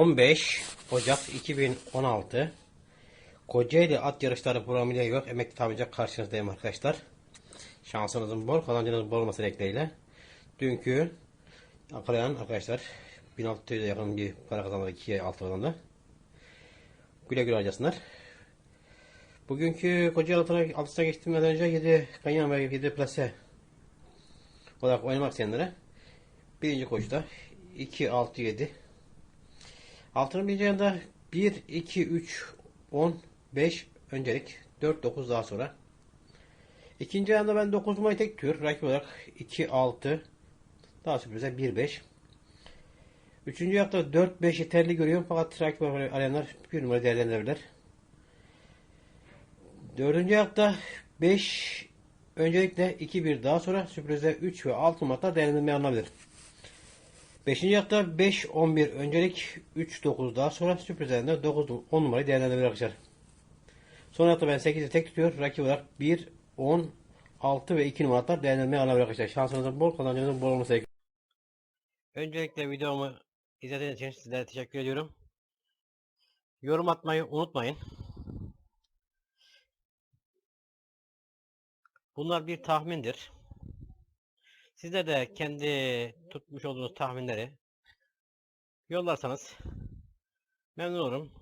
15 Ocak 2016 Kocaeli At Yarışları programıyla yok emekli tabica karşınızdayım arkadaşlar. Şansınızın bol, kazancınızın bol olması dileğiyle. Dünkü Ankara'dan arkadaşlar 1600'e yakın bir para kazandı, 2'ye 6 kazandı. Güle güle harcasınlar. Bugünkü Kocaeli altına, altısına geçtiğimden önce 7 ganyan ve 7 plase olarak oynamak isteyenlere birinci koşuda 2, 6, 7 Altının birinci yanında 1, 2, 3, 10, 5 öncelik 4, 9 daha sonra. İkinci yanında ben 9 numarayı tek tür rakip olarak 2, 6 daha sürprize 1, 5. Üçüncü hafta 4, 5 yeterli görüyorum fakat rakip arayanlar 1 numara değerlendirebilirler. Dördüncü hafta 5 öncelikle 2, 1 daha sonra sürprize 3 ve 6 numaralar değerlendirmeye alınabilir. 5. hafta 5 11 öncelik 3 9 daha sonra sürprizlerinde 9 10 numarayı değerlendirebilir arkadaşlar. Son hafta ben 8'i tek tutuyor. Rakip olarak 1 10 6 ve 2 numaralar değerlendirmeye alabilir arkadaşlar. Şansınızın bol kazancınızın bol olması gerekiyor. Öncelikle videomu izlediğiniz için sizlere teşekkür ediyorum. Yorum atmayı unutmayın. Bunlar bir tahmindir. Sizler de kendi tutmuş olduğunuz tahminleri yollarsanız memnun olurum.